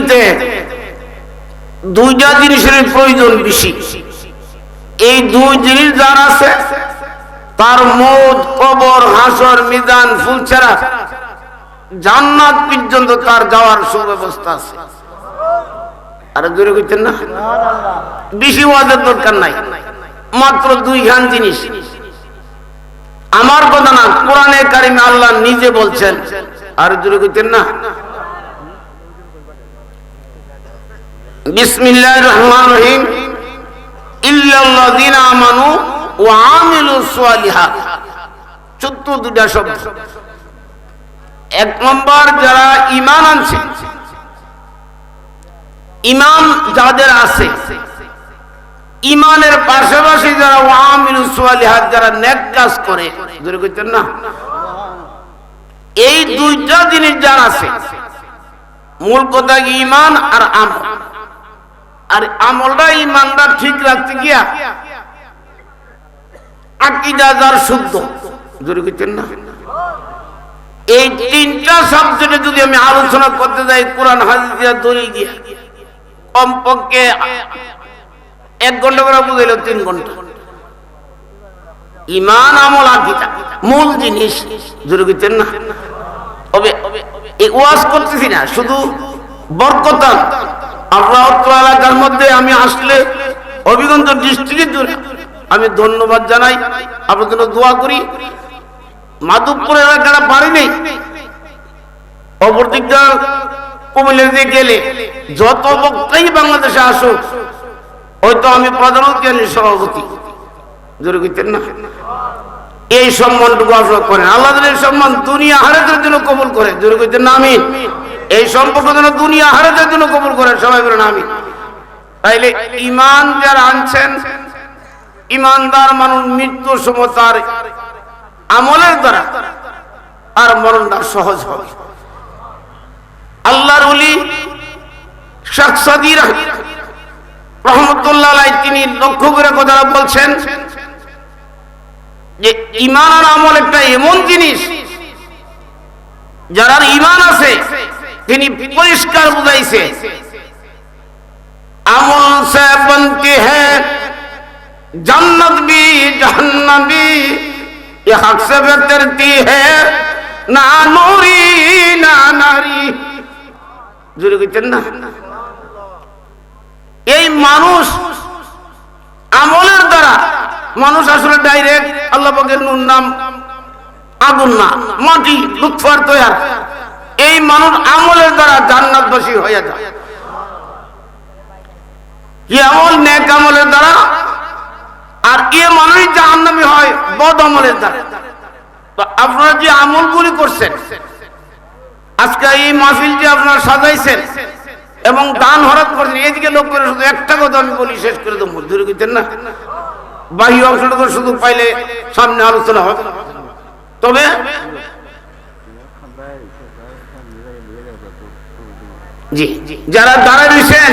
জিন্দিগিতে দুইটা জিনিসের প্রয়োজন বেশি। এই দুই জিনিস যার আছে, তার মত, কবর, হাসর, মিজান, ফুলছেরা, জান্নাত পর্যন্ত তার যাওয়ার সুব্যবস্থা আছে। আরে দূরে কইতেন না? বেশি ওয়াজের দরকার নাই। মাত্র দুই খান জিনিস। আমার কথা না, কোরআনে কারিমে আল্লাহ নিজে বলছেন। আর দূরে কইতেন না? বিসমিল্লাহির রহমানির রহিম। ইল্লাল্লাযিনা আমানু ওয়া আমিলুস সালিহাত চোদ্দ দুটা শব্দ। এক নম্বর যারা ইমান আনছে যাদের আছে ইমানের পাশাপাশি যারা যারা নেক কাজ করে কইতেন না। এই দুইটা জিনিস যার আছে, মূল কথা কি ইমান আর আমল। আর আমলটা ইমানদার ঠিক রাখতে গিয়া আকিদা যার শুদ্ধ। জোরে কইতেন না? এই তিনটা সাবজেক্টে যদি আমি আলোচনা করতে যাই, কোরআন, হাদিস দিয়া দিয়া কমপক্ষে এক ঘণ্টা করে বুঝাইল তিন ঘণ্টা। ইমান, আমল, আকিদা, মূল জিনিস। জোরে কইতেন না? তবে ওয়াজ করতেছি না, শুধু বরকতান। আল্লাহ এলাকার মধ্যে আমি আসলে অভিগন্ত ডিস্ট্রিক্টের জন্য আমি ধন্যবাদ জানাই। আপনার জন্য দোয়া করি। মাধবপুর এলাকাটা পারি নেই অপরদিকটা কুমিল্লা দিয়ে গেলে যত বক্তাই বাংলাদেশে আসুক, হয়তো আমি প্রধান অতিথি, সভাপতি। না? এই সম্মানটুকু আপনারা করেন। আল্লাহ সম্মান দুনিয়া হারাতের জন্য কবুল করেন জোরে কইতেন না আমি এই সম্পর্ক যেন দুনিয়া হারাতের জন্য কবুল করেন, সবাই বলেন আমি তাইলে ইমান যারা আনছেন ইমানদার মানুষ মৃত্যুর সময় তার আমলের দ্বারা আর মরণটা সহজ হবে। আল্লাহর রহমতুল্লাহ তিনি লক্ষ্য করে কথাটা বলছেন যে ইমান আর আমল একটা এমন জিনিস, যারা ইমান তিনি পরিষ্কার বুঝাইছে আমল সে বনতি হ্যাঁ जन्नत भी जहन्नम भी ये हक से बेहतरती है ना नूरी ना नारी জুড়ে গেছেন না এই মানুষ আমলের দ্বারা মানুষ আসলে ডাইরেক্ট আল্লাহ পাকের নুন নাম আগুন না মাটি লুৎফার তৈয়ার এই মানুষ আমলের দ্বারা জান্নাতবাসী হয়ে যায়। আমল নেক আমলের দ্বারা, আর এ মানুষ যে জাহান্নামী হয় বদ আমলের দ্বারা। তো আপনারা যে আমলগুলি করছেন, আজকে এই মাহফিল যে আপনারা সাজাইছেন এবং দান হরত করছেন এদিকে লোক করে শুধু একটা কথা আমি বলি, শেষ করে দেবো, দূরে গেছেন না? বাহ্য অংশটা শুধু পাইলে সামনে আলোচনা হবে। তবে জি যারা দাঁড়ায় রয়েছেন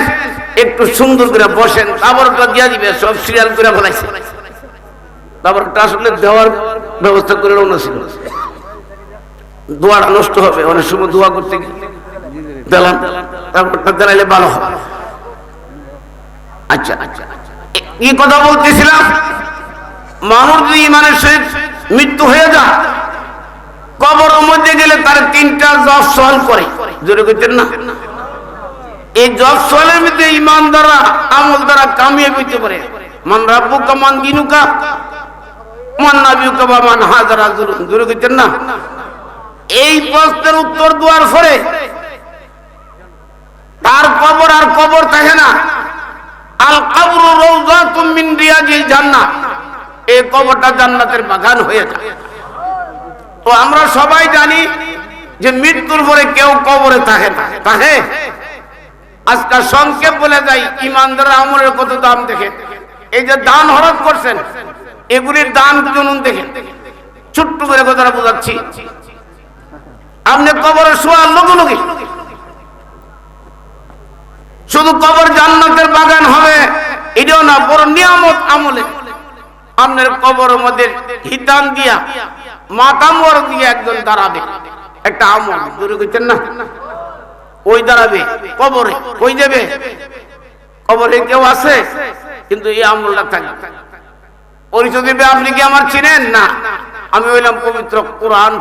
একটু সুন্দর করে বসেন। তারপরটা দিয়া দিবে, সব সিরিয়াল করে ফেলাইছে তারপরটা আসলে দেওয়ার ব্যবস্থা করে রওনা ছিল। দোয়াটা নষ্ট হবে, অনেক সময় দোয়া করতে দিলাম। তারপরটা দাঁড়াইলে ভালো হবে। আচ্ছা আচ্ছা কি কথা বলতেছিলাম মানুষ যদি ইমানের সহিত মৃত্যু হয়ে যায় কবরের মধ্যে গেলে তার তিনটা জব সহল করে। জোরে করতেন না? এই জব সহলের মধ্যে ইমান দ্বারা, আমল দ্বারা কামিয়ে পেতে পারে। মান রাব্বুকা, মান দিনুকা, মান নাবিউকা বা মান হাজারা জোরে করতেন না? এই প্রশ্নের উত্তর দেওয়ার পরে তার কবর আর কবর থাকে না। আল কবর রওজাতুম মিন রিয়াজিল জান্নাত। এই কবরটা জান্নাতের বাগান হয়ে যায়। তো আমরা সবাই জানি যে মৃত্যুর পরে কেউ কবরে থাকে না। থাকে? আজকাল সংক্ষেপ বলে যাই ইমানদার আমলের কত দাম দেখে এই যে দান হরত করছেন, এগুলির দান জনুন দেখে ছোট্ট করে কথাটা বোঝাচ্ছি। আপনি কবরে শোয়ার লোক লোকে শুধু কবর জান্নাতের বাগান হবে, এটাও না বড় নিয়ামত আমলে। আপনার কবর মধ্যে হিতান দিয়া, মাতামর দিয়ে একজন দাঁড়াবে। একটা আমল, দূরে গেছেন না? ওই দাঁড়াবে? কবরে। কই দেবে কবরে কেউ আছে? কিন্তু এই আমলটা থাকবে। পরিচয় দেবে আপনি কি আমার চিনেন? না। আমি হইলাম পবিত্র কোরআন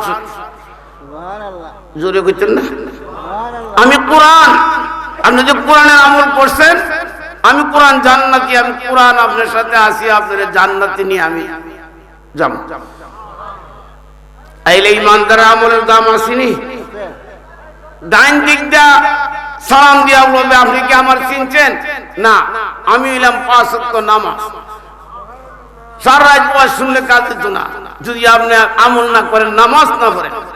জোরে করছেন না? আমি কোরআন। আপনি যে কোরআনের আমল করছেন আমি কোরআন জান্নাতি আমি কোরআন আপনার সাথে আসি আপনার জান্নাতি নিয়ে আমি যাম আইলে ইমানদার আমলের দাম আসেনি? ডাইন দিকটা সালাম দিয়া বলবে, আপনি কি আমার চিনছেন? না, আমি পাঁচ নামাজ। সারা শুনলে যদি আপনি আমল না করেন, নামাজ না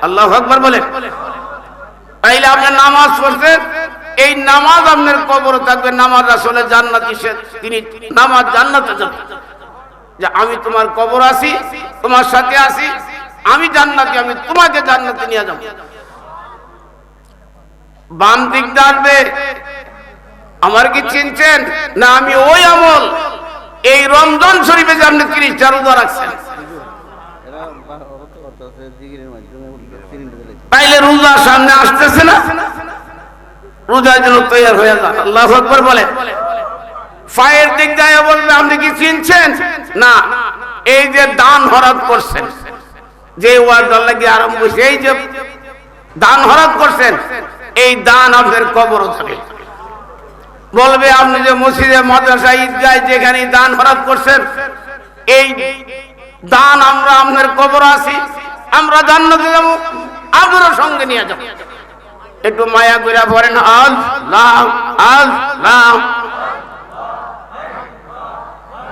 আল্লাহ আকবার বলেন। তাইলে আপনি নামাজ পড়ছেন, এই নামাজ আপনার কবর থাকবে, নামাজ আসলে জান্নাতি তিনি নামাজ জান্নাতে যে আমি তোমার কবর আসি তোমার সাথে আসি আমি জান্নাতি, আমি তোমাকে জান্নাতে নিয়ে যাব। বাম দিক আসবে। আমার কি চিনছেন? না, আমি ওই আমল। এই রমজান শরীফে যে আপনি তিরিশটা রোজা রাখছেন। তাইলে রোজা সামনে আসতেছে না? রোজার জন্য তৈরি হয়ে যান। আল্লাহ আকবর বলে। ফায়ের দিক যায় বলবে, আপনি কি চিনছেন? না। এই যে দান হরাত করছেন, যে ওয়ার্ড লাগে আরম্ভ হয়েছে? এই যে দান হরাত করছেন এই দান আপনার কবর থাকে। বলবে, আপনি যে মসজিদে মাদ্রাসা ঈদগায় যেখানে দান হরাত করছেন, এই দান আমরা আপনার কবর আছি, আমরা জান্নাতে যাব, আপনারা সঙ্গে নিয়ে যাব একটু মায়া করে পড়েন আল লাম আল লাম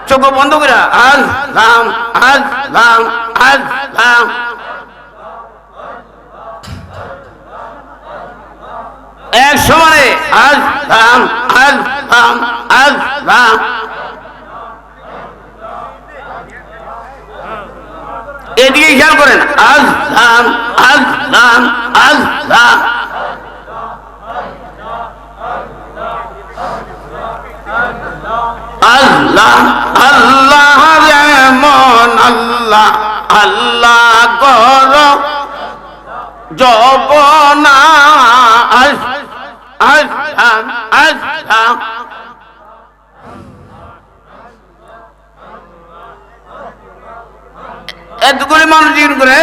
চোখ বন্ধ করে আল লাম আল লাম আল লাম এক সমানে আজ রাম আজ রাম আজ রাম। এদিকে খেয়াল করেন, আজ রাম আজ রাম আজ রাম। আল্লাহ আল্লাহ মন আল্লাহ আল্লাহ গর, জবনা আস আল্লাহ আল্লাহ এতগুলি মানুষ জিন করে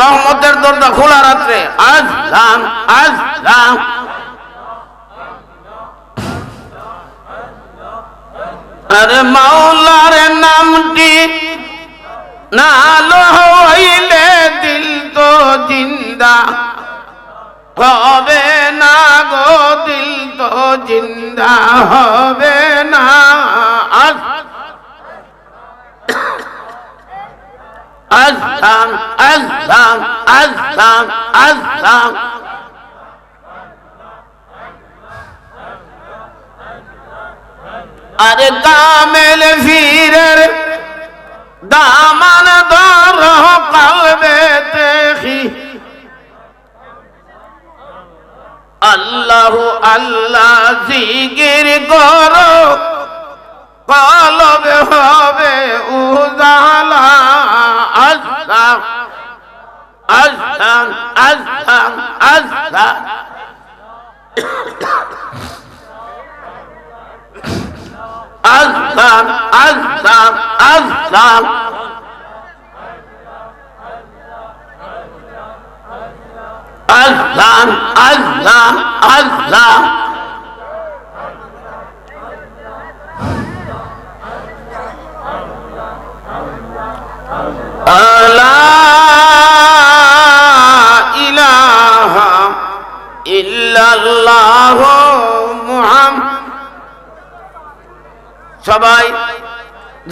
রহমতের দরজা খোলা রাত্রে। আজলাম আজলাম আরে মাওলার নামটি নালো হইলে দিল তো জিন্দা। হবে না গো দিল তো জিন্দা হবে না। আজলাম আজলাম আজলাম আজলাম আরে কামেল ফিরের আল্লাহ জিগির করো কলবে হবে উজালা আল্লাহ আল্লাহ আল্লাহ আল্লাহ আল্লাহ আল্লাহ আল্লাহ আল্লাহ আল্লাহ আল্লাহ। সবাই,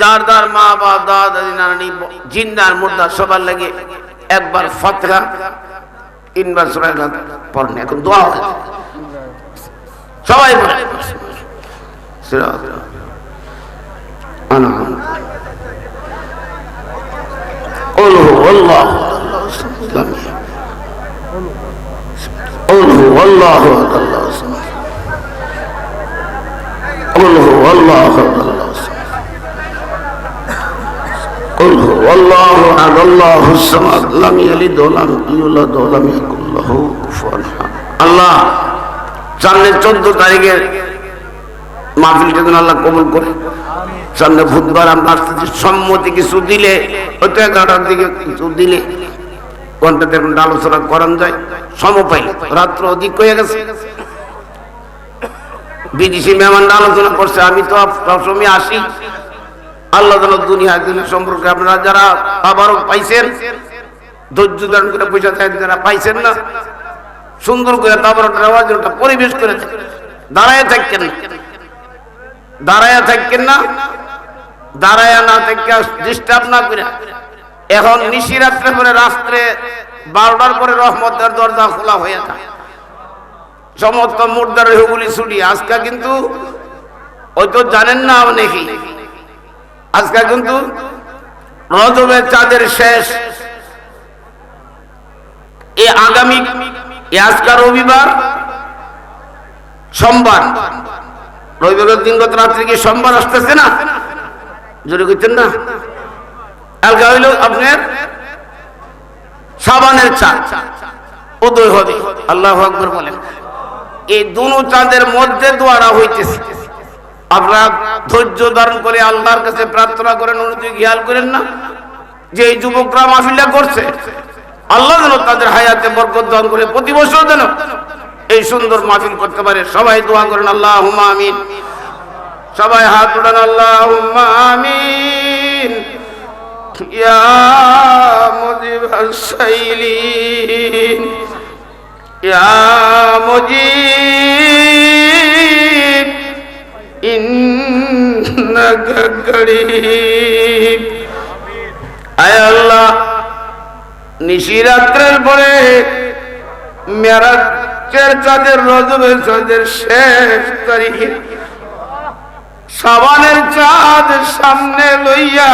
যার যার মা, বাপ, দাদা দাদি নানি জিন্দার মুর্দার, সবার লাগে একবার ফতরা তিনবার সুরায় পড়েন এখন দোয়া হয়। সবাই পড়ে الله الله الله الله احد الله الصمد لم يلد ولم يولد ولم يكن له كفوا احد আল্লাহ সামনে চোদ্দ তারিখের মাহফিলটা যেন আল্লাহ কবুল করে সামনে বুধবার আমরা আসতেছি সম্মতি কিছু দিলে হয়তো এগারোটার দিকে কিছু দিলে ঘন্টা দেড় ঘন্টা আলোচনা করান যায় সম পাই রাত্র অধিক হয়ে গেছে বিদেশি মেহমানরা আলোচনা করছে আমি তো সবসময় আসি আল্লাহ দুনিয়া দুনিয়া সম্পর্কে আপনারা যারা আবারও পাইছেন, ধৈর্য ধারণ করে পয়সা চাই যারা পাইছেন না, সুন্দর করে তারপর ওটা পরিবেশ করে দাঁড়ায় থাকেন। না দাঁড়ায় থাকেন না। দাঁড়ায় না থেকে ডিস্টার্ব না করে। এখন নিশি রাত্রে পরে রাত্রে বারোটার পরে রহমতের দরজা খোলা হয়ে থাকে। সমস্ত মুর্দার হুগুলি ছুটি। আজকে কিন্তু ওই তো জানেন না অনেকে আজকে কিন্তু রজবের চাঁদের শেষ। এ আগামী আজকে রবিবার সোমবার। রবিবারের দিন গত রাত্রে কি সোমবার আসতেছে না? জোরে করছেন না। কালকে হইল আপনার সাবানের চাঁদ। উদয় হবে। আল্লাহ আকবর বলেন। এই দুনো চাঁদের মধ্যে দোয়ারা হইতেছে। আপনারা ধৈর্য ধারণ করে আল্লাহর কাছে প্রার্থনা করেন উন্নতি খেয়াল করেন না? যে এই যুবকরা মাহফিলটা করছে, আল্লাহ যেন তাদের হায়াতে বরকত দান করে প্রতি বছর যেন এই সুন্দর মাহফিল করতে পারে। সবাই দোয়া করেন আল্লাহ আমিন। সবাই হাত উঠান আল্লাহ আমিন। ইয়া মুজিব সাইলিন। ইয়া মুজিব নিশিরাত্রের পরে চাঁদের চাঁদের শেষ সাবানের চাঁদ সামনে লইয়া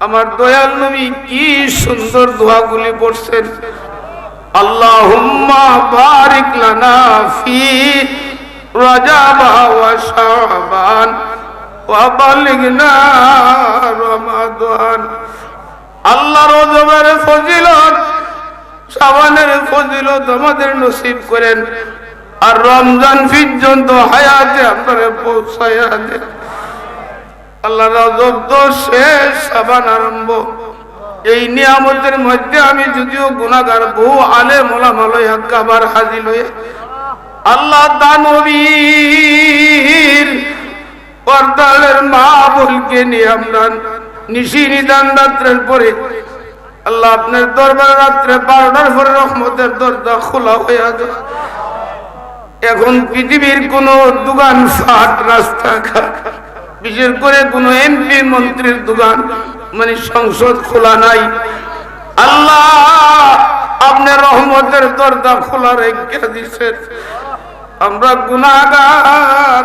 আমার দয়াল নবী কি সুন্দর দোয়াগুলি পড়ছেন আল্লাহুম্মা বারিক লানা ফি রজব ওয়া শাবান বালিগনা রমাদান। আল্লাহ রজবের ফজিলত শাবানের ফজিলত আমাদের নসিব করেন। আর রমজান পর্যন্ত হায়াতে আপনারা পৌঁছায়া দেন। আল্লাহ রজব শেষ সাবান আরম্ভ। এই নিয়ামতের মধ্যে আমি যদিও গুণাগার, বহু আলে মোলামালয় আবার হাজির হয়ে, আল্লাহ দানবীর পর্দালের মা বলকে নিয়ে আমরা নিশি নিদান রাত্রের পরে আল্লাহ আপনার দরবার রাত্রে বারোটার পরে রহমতের দরজা খোলা হয়ে যায় এখন পৃথিবীর কোন দোকান ফাট রাস্তাঘাট বিশেষ করে কোন এমপি মন্ত্রীর দোকান মানে সংসদ খোলা নাই। আল্লাহ আপনার রহমতের দরজা খোলা রেখে দিচ্ছেন আমরা গুণাগার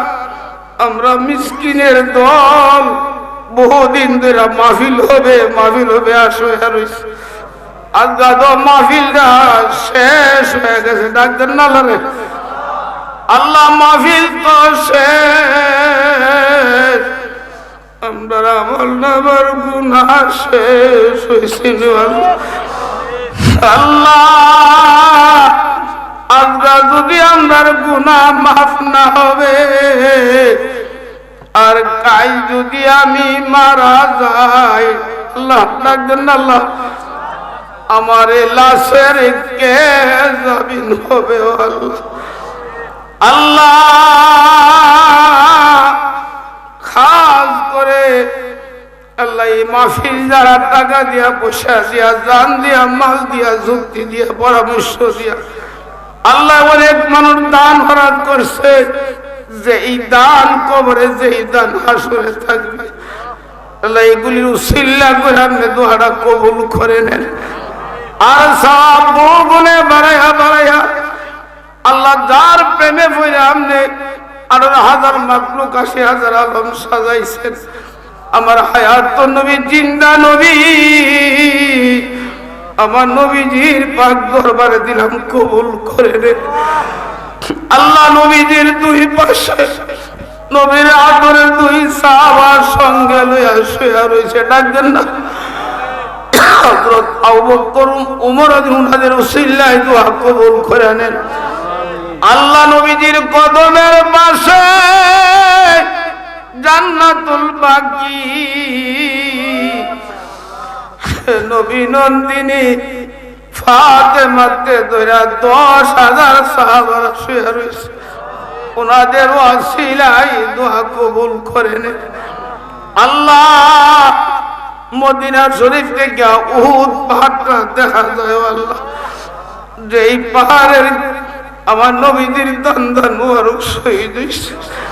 আমরা মিসকিনের দল। বহুদিন ধরে মাহফিল হবে মাহফিল হবে, আসো মাহফিলটা শেষ হয়ে গেছে না আল্লাহ শেষ। আমরা আল্লাহ! আজকা যদি আমার গুণা মাফ না হবে, আর কাই যদি আমি মারা যাই আল্লাহ আমার লাশের কে জামিন হবে আল্লাহ। আল্লাহ খাস করে আল্লাহ এই মাহফিল যারা টাকা দিয়া, পয়সা দিয়া, জান দিয়া, মাল দিয়া, যুক্তি দিয়া, পরামর্শ দিয়া আল্লাহ অনেক মানুষ দান হরাত করছে। যে এই দান কবরে যে এই দান হাসরে থাকবে। আর যার প্রেমে পড়ে হাজার মাকলুক, আশি হাজার আলম সাজাইছেন। আমার হায়াত নবী, জিন্দা নবী। আমার নবীজির পাক দরবারে দিলাম, কবুল করে রে আল্লাহ নবীজির দুই পাশে, নবীর আদরের দুই সাহাবার সঙ্গে লইয়া শুয়া রয়েছে ডাকবেন না। হযরত আবু বকর, উমর উনাদের উসিল্লায় দোয়া কবুল করে নেন। আল্লাহ নবীজির কদমের পাশে জান্নাতুল বাকি নবী নন্দিনী ফাতেমাকে ধরে দশ হাজার সাহাবার শুয়ে রয়েছে ওনাদের ওয়াসিলাই দোয়া কবুল করে নে। আল্লাহ মদিনা শরীফ থেকে উহুদ পাহাড়টা দেখা যায় আল্লাহ। যেই পাহাড়ের আমার নবীদের দান দান মুবারক শহীদ